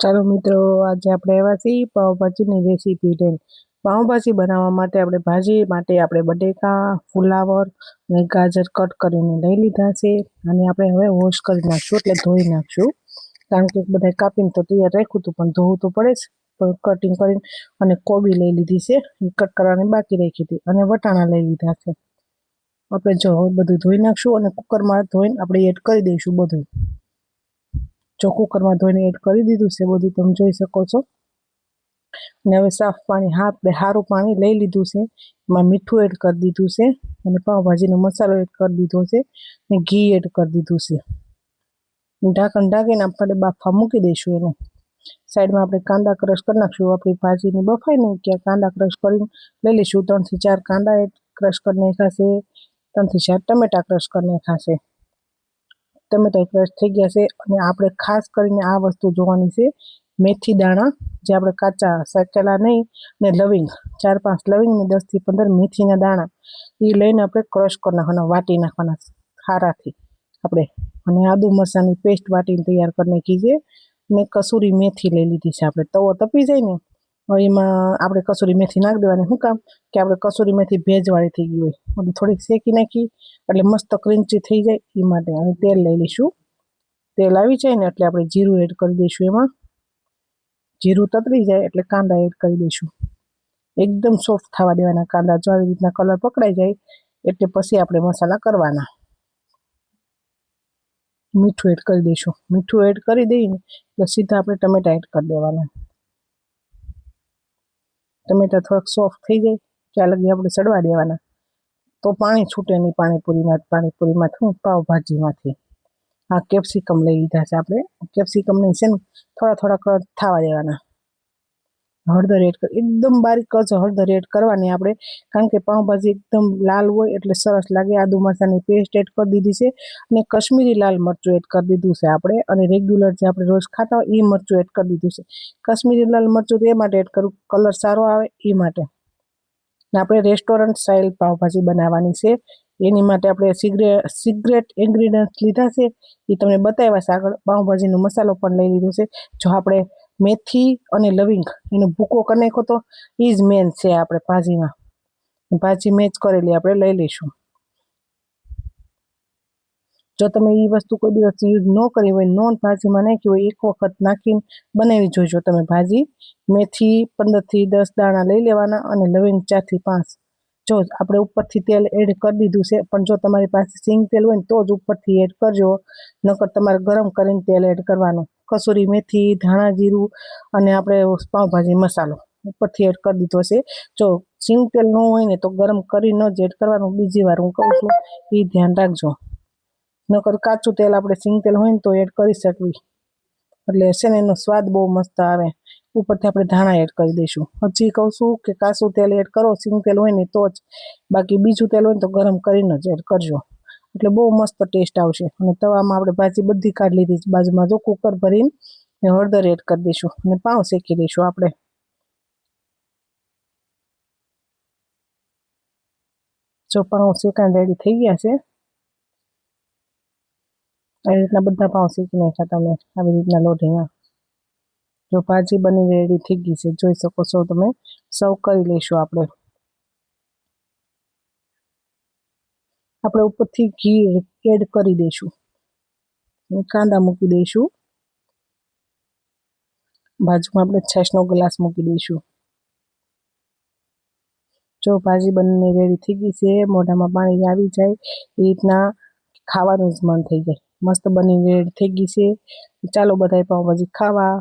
ચાલો મિત્રો, આજે આપણે આવ્યા છીએ, પાઉંભાજીની રેસીપી લઈને પાઉંભાજી બનાવવા માટે આપણે ભાજી માટે આપણે બટેકા, ફુલાવર અને ગાજર કટ કરીને લઈ લીધા છે અને આપણે હવે વોશ કરી નાખશું, એટલે ધોઈ નાખશું. કારણ કે બધા કાપીને તો તૈયાર રાખ્યું હતું, પણ ધોવું તો પડે જ. પણ કટિંગ કરીને અને કોબી લઈ લીધી છે કટ કરવાની બાકી રાખી હતી અને વટાણા લઈ લીધા છે. આપણે જો બધું ધોઈ નાખશું અને કુકરમાં ધોઈને આપણે એડ કરી દઈશું બધું. જો કુકરમાં ધોઈને એડ કરી દીધું છે. બધું તમે જોઈ શકો છો. અને હવે સાફ પાણી, હા આપણે સારું પાણી લઈ લીધું છે. એમાં મીઠું એડ કરી દીધું છે અને પાવભાજીનો મસાલો એડ કરી દીધો છે અને ઘી એડ કરી દીધું છે. ઢાંકણ ઢાંકીને આપણે બાફા મૂકી દઈશું એને. સાઈડમાં આપણે કાંદા ક્રશ કરી નાખશું. આપણી ભાજીની બફાઈને ક્યાં કાંદા ક્રશ કરીને લઈ લઈશું. ત્રણથી ચાર કાંદા એડ ક્રશ કરી નાખાશે ત્રણથી ચાર ટમેટા ક્રશ કરી નાખાશે ટમેટા ક્રશ થઈ ગયા છે અને આપણે ખાસ કરીને આ વસ્તુ જોવાની છે મેથી દાણા, જે આપણે કાચા શેકેલા નહીં, ને લવિંગ, ચાર પાંચ લવિંગ ને દસથી પંદર મેથીના દાણા એ લઈને આપણે ક્રશ કરી નાખવાના, વાટી નાખવાના ખારાથી. આપણે અને આદુ મરચાંની પેસ્ટ વાટીને તૈયાર કરી નાખી છે ને કસૂરી મેથી લઈ લીધી છે આપણે. તવો તપી જાય ને એમાં આપણે કસૂરી મેથી નાખી દેવાની. શું કામ? કે આપણે કસૂરી મેથી ભેજવાળી થઈ ગઈ હોય. થોડીક શેકી નાખી એટલે મસ્ત ક્રિંચી થઈ જાય એ માટે હવે તેલ લઈ લઈશું. તેલ આવી જાય ને એટલે આપણે જીરું એડ કરી દઈશું એમાં. જીરું તતરી જાય એટલે કાંદા એડ કરી દઈશું. એકદમ સોફ્ટ થવા દેવાના કાંદા. જો આવી રીતના કલર પકડાઈ જાય એટલે પછી આપણે મસાલા કરવાના. મીઠું એડ કરી દઈશું. મીઠું એડ કરી દઈને એટલે સીધા આપણે ટમેટા એડ કરી દેવાના. ટમેટા થોડાક સોફ્ટ થઈ જાય. ત્યાં લગી આપણે ચડવા દેવાના. તો પાણી છૂટે નહીં, પાણીપુરીમાં પાણીપુરીમાં શું? પાવભાજીમાંથી. આ કેપ્સિકમ લઈ લીધા છે આપણે. કેપ્સિકમને છે ને થોડા થોડા થવા દેવાના. હળદર એડ કરી, એકદમ બારીક જ હળદર એડ કરવાની આપણે. કારણ કે પાઉંભાજી એકદમ લાલ હોય એટલે સરસ લાગે. આદુ મરચાંની પેસ્ટ એડ કરી દીધી છે અને કશ્મીરી લાલ મરચું એડ કરી દીધું છે આપણે. અને રેગ્યુલર જે આપણે રોજ ખાતા હોય એ મરચું એડ કરી દીધું છે. કશ્મીરી લાલ મરચું તો એ માટે એડ કરું. કલર સારો આવે એ માટે. આપણે રેસ્ટોરન્ટ સ્ટાઇલ પાઉંભાજી બનાવવાની છે. એની માટે આપણે સિગરેટ સિગરેટ ઇન્ગ્રીડિયન્ટ્સ લીધા છે. એ તમને બતાવ્યા છે આગળ. પાઉંભાજીનો મસાલો પણ લઈ લીધો છે. જો આપણે મેથી અને લવિંગ, એનો ભૂકો કરી નાખો તો એ જ મેન છે આપણે ભાજીમાં. ભાજી મેચ કરેલી આપણે લઈ લઈશું. જો તમે એ વસ્તુ કોઈ દિવસ યુઝ ન કરી હોય, નોન ભાજીમાં નાખી હોય, એક વખત નાખીને બનાવી જોઈજો તમે ભાજી. મેથી પંદરથી દસ દાણા લઈ લેવાના અને લવિંગ ચારથી પાંચ. જો આપણે ઉપરથી તેલ એડ કરી દીધું છે, પણ જો તમારી પાસે સિંગ તેલ હોય ને, તો જ ઉપરથી એડ કરજો. નકર તમારે ગરમ કરીને તેલ એડ કરવાનું. કસૂરી મેથી, ધાણા જીરું અને આપણે પાઉંભાજી મસાલો ઉપરથી એડ કરી દીધો છે. જો સિંગ તેલ ન હોય ને, તો ગરમ કરીને જ એડ કરવાનું. બીજી વાર હું કહું છું એ ધ્યાન રાખજો. નકર કાચું તેલ આપણે સિંગ તેલ હોય ને તો એડ કરી શકવી. એટલે છે સ્વાદ બહુ મસ્ત આવે. ઉપરથી આપણે ધાણા એડ કરી દઈશું. હજી કહું છું કે કાચું તેલ એડ કરો, સિંગ તેલ હોય ને તો જ. બાકી બીજું તેલ હોય ને તો ગરમ કરીને જ એડ કરજો. એટલે બહુ મસ્ત ટેસ્ટ આવશે. અને તવામાં આપણે ભાજી બધી કાઢી લીધી બાજુમાં જો કુકર ભરીને હળદર એડ કરી દઈશું. અને પાઉં શેકી દઈશું આપણે. જો પાઉં શેકાણ રેડી થઈ ગયા છે આવી રીતના બધા પાઉં શીખી નાખ્યા તમે. આવી રીતના લોઢીમાં જો ભાજી બની રેડી થઈ ગઈ છે, જોઈ શકો છો તમે. સર્વ કરી લઈશું આપણે. આપણે ઉપરથી ઘી એડ કરી દઈશું. કાંદા મૂકી દઈશું. બાજુમાં આપણે છાશનો ગ્લાસ મૂકી દઈશું. જો ભાજી બંને રેડી થઈ ગઈ છે, મોઢામાં પાણી આવી જાય, એ રીતના ખાવાનું જ મન થઈ જાય. મસ્ત બની રેડી થઈ ગઈ છે. ચાલો બધાય પાઉંભાજી ખાવા.